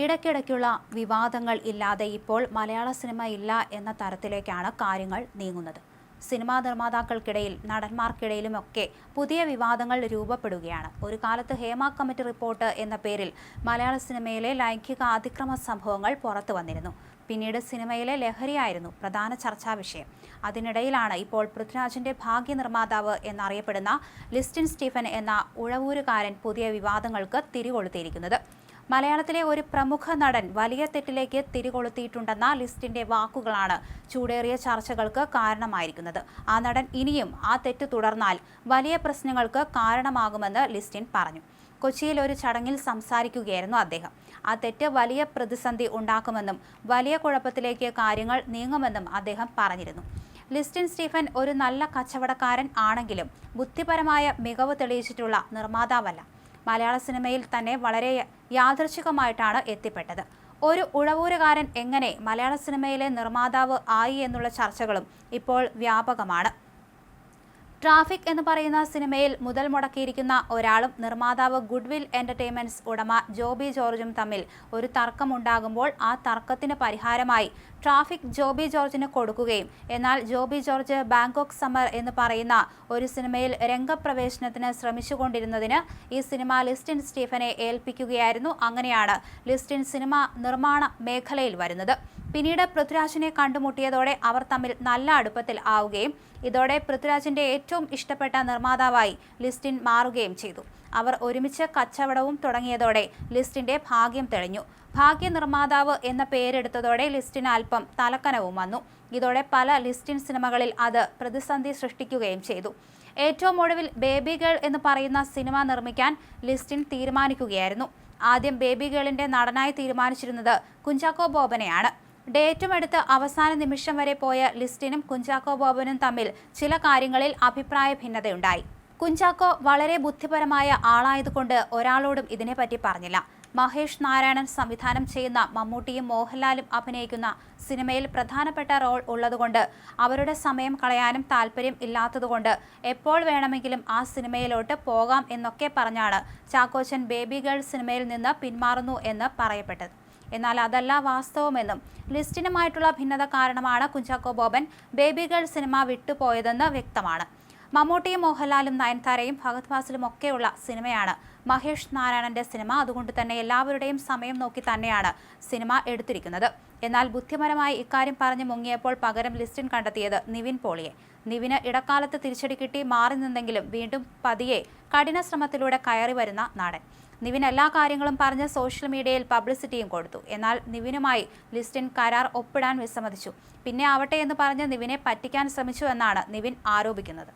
ഇടയ്ക്കിടയ്ക്കുള്ള വിവാദങ്ങൾ ഇല്ലാതെ ഇപ്പോൾ മലയാള സിനിമ ഇല്ല എന്ന തരത്തിലേക്കാണ് കാര്യങ്ങൾ നീങ്ങുന്നത്. സിനിമാ നിർമ്മാതാക്കൾക്കിടയിൽ നടന്മാർക്കിടയിലുമൊക്കെ പുതിയ വിവാദങ്ങൾ രൂപപ്പെടുകയാണ്. ഒരു കാലത്ത് ഹേമ കമ്മിറ്റി റിപ്പോർട്ട് എന്ന പേരിൽ മലയാള സിനിമയിലെ ലൈംഗിക അതിക്രമ സംഭവങ്ങൾ പുറത്തു വന്നിരുന്നു. പിന്നീട് സിനിമയിലെ ലഹരിയായിരുന്നു പ്രധാന ചർച്ചാ വിഷയം. അതിനിടയിലാണ് ഇപ്പോൾ പൃഥ്വിരാജിന്റെ ഭാഗ്യ നിർമ്മാതാവ് എന്നറിയപ്പെടുന്ന ലിസ്റ്റിൻ സ്റ്റീഫൻ എന്ന ഉഴവൂരുകാരൻ പുതിയ വിവാദങ്ങൾക്ക് തിരികൊളുത്തിയിരിക്കുന്നത്. മലയാളത്തിലെ ഒരു പ്രമുഖ നടൻ വലിയ തെറ്റിലേക്ക് തിരികൊളുത്തിയിട്ടുണ്ടെന്ന ലിസ്റ്റിന്റെ വാക്കുകളാണ് ചൂടേറിയ ചർച്ചകൾക്ക് കാരണമായിരിക്കുന്നത്. ആ നടൻ ഇനിയും ആ തെറ്റ് തുടർന്നാൽ വലിയ പ്രശ്നങ്ങൾക്ക് കാരണമാകുമെന്ന് ലിസ്റ്റിൻ പറഞ്ഞു. കൊച്ചിയിൽ ഒരു ചടങ്ങിൽ സംസാരിക്കുകയായിരുന്നു അദ്ദേഹം. ആ തെറ്റ് വലിയ പ്രതിസന്ധി ഉണ്ടാക്കുമെന്നും വലിയ കുഴപ്പത്തിലേക്ക് കാര്യങ്ങൾ നീങ്ങുമെന്നും അദ്ദേഹം പറഞ്ഞിരുന്നു. ലിസ്റ്റിൻ സ്റ്റീഫൻ ഒരു നല്ല കച്ചവടക്കാരൻ ആണെങ്കിലും ബുദ്ധിപരമായ മികവ് തെളിയിച്ചിട്ടുള്ള നിർമ്മാതാവല്ല. മലയാള സിനിമയിൽ തന്നെ വളരെ യാദൃച്ഛികമായിട്ടാണ് എത്തിപ്പെട്ടത്. ഒരു ഉഴവൂരുകാരൻ എങ്ങനെ മലയാള സിനിമയിലെ നിർമ്മാതാവ് ആയി എന്നുള്ള ചർച്ചകളും ഇപ്പോൾ വ്യാപകമാണ്. ട്രാഫിക് എന്ന് പറയുന്ന സിനിമയിൽ മുതൽ മുടക്കിയിരിക്കുന്ന ഒരാളും നിർമ്മാതാവ് ഗുഡ്വിൽ എന്റർടൈൻമെന്റ്സ് ഉടമ ജോബി ജോർജും തമ്മിൽ ഒരു തർക്കമുണ്ടാകുമ്പോൾ ആ തർക്കത്തിന് പരിഹാരമായി ട്രാഫിക് ജോബി ജോർജിന് കൊടുക്കുകയും എന്നാൽ ജോബി ജോർജ് ബാങ്കോക്ക് സമ്മർ എന്ന് പറയുന്ന ഒരു സിനിമയിൽ രംഗപ്രവേശനത്തിന് ശ്രമിച്ചുകൊണ്ടിരുന്നതിന് ഈ സിനിമ ലിസ്റ്റിൻ സ്റ്റീഫനെ ഏൽപ്പിക്കുകയായിരുന്നു. അങ്ങനെയാണ് ലിസ്റ്റിൻ സിനിമ നിർമ്മാണ മേഖലയിൽ വരുന്നത്. പിന്നീട് പൃഥ്വിരാജിനെ കണ്ടുമുട്ടിയതോടെ അവർ തമ്മിൽ നല്ല അടുപ്പത്തിൽ ആവുകയും ഇതോടെ പൃഥ്വിരാജിന്റെ ഏറ്റവും ഇഷ്ടപ്പെട്ട നിർമ്മാതാവായി ലിസ്റ്റിൻ മാറുകയും ചെയ്തു. അവർ ഒരുമിച്ച് കച്ചവടവും തുടങ്ങിയതോടെ ലിസ്റ്റിന്റെ ഭാഗ്യം തെളിഞ്ഞു. ഭാഗ്യ നിർമ്മാതാവ് എന്ന പേരെടുത്തതോടെ ലിസ്റ്റിന് അല്പം തലക്കനവും വന്നു. ഇതോടെ പല ലിസ്റ്റിൻ സിനിമകളിൽ അത് പ്രതിസന്ധി സൃഷ്ടിക്കുകയും ചെയ്തു. ഏറ്റവും ഒടുവിൽ ബേബി ഗേൾ എന്ന് പറയുന്ന സിനിമ നിർമ്മിക്കാൻ ലിസ്റ്റിൻ തീരുമാനിക്കുകയായിരുന്നു. ആദ്യം ബേബി ഗേളിന്റെ നടനായി തീരുമാനിച്ചിരുന്നത് കുഞ്ചാക്കോ ബോബനെയാണ്. ഡേറ്റും എടുത്ത് അവസാന നിമിഷം വരെ പോയ ലിസ്റ്റിനും കുഞ്ചാക്കോ ബോബനും തമ്മിൽ ചില കാര്യങ്ങളിൽ അഭിപ്രായ ഭിന്നതയുണ്ടായി. കുഞ്ചാക്കോ വളരെ ബുദ്ധിപരമായ ആളായതുകൊണ്ട് ഒരാളോടും ഇതിനെപ്പറ്റി പറഞ്ഞില്ല. മഹേഷ് നാരായണൻ സംവിധാനം ചെയ്യുന്ന മമ്മൂട്ടിയും മോഹൻലാലും അഭിനയിക്കുന്ന സിനിമയിൽ പ്രധാനപ്പെട്ട റോൾ ഉള്ളതുകൊണ്ട് അവരുടെ സമയം കളയാനും താല്പര്യം ഇല്ലാത്തതുകൊണ്ട് എപ്പോൾ വേണമെങ്കിലും ആ സിനിമയിലോട്ട് പോകാം എന്നൊക്കെ പറഞ്ഞാണ് ചാക്കോച്ചൻ ബേബി ഗേൾ സിനിമയിൽ നിന്ന് പിന്മാറുന്നു എന്ന് പറയപ്പെട്ടത്. എന്നാൽ അതല്ല വാസ്തവമെന്നും ലിസ്റ്റിനുമായിട്ടുള്ള ഭിന്നത കാരണമാണ് Kunchacko Boban baby girl cinema വിട്ടുപോയതെന്ന് വ്യക്തമാണ്. മമ്മൂട്ടിയും മോഹൻലാലും നയൻതാരയും ഭഗത് ഫാസിലും ഒക്കെയുള്ള സിനിമയാണ്. മഹേഷ് നാരായണന്റെ സിനിമ അതുകൊണ്ട് തന്നെ എല്ലാവരുടെയും സമയം നോക്കി തന്നെയാണ് സിനിമ എടുത്തിരിക്കുന്നത്. എന്നാൽ ബുദ്ധിപരമായി ഇക്കാര്യം പറഞ്ഞ് മുങ്ങിയപ്പോൾ പകരം ലിസ്റ്റിൻ കണ്ടെത്തിയത് നിവിൻ പോളിയെ. നിവിന് ഇടക്കാലത്ത് തിരിച്ചടി കിട്ടി മാറി നിന്നെങ്കിലും വീണ്ടും പതിയെ കഠിന ശ്രമത്തിലൂടെ കയറി വരുന്ന നടൻ. നിവിൻ എല്ലാ കാര്യങ്ങളും പറഞ്ഞ് സോഷ്യൽ മീഡിയയിൽ പബ്ലിസിറ്റിയും കൊടുത്തു. എന്നാൽ നിവിനുമായി ലിസ്റ്റിൻ കരാർ ഒപ്പിടാൻ വിസമ്മതിച്ചു. പിന്നെ ആവട്ടെ എന്ന് പറഞ്ഞ് നിവിനെ പറ്റിക്കാൻ ശ്രമിച്ചു എന്നാണ് നിവിൻ ആരോപിക്കുന്നത്.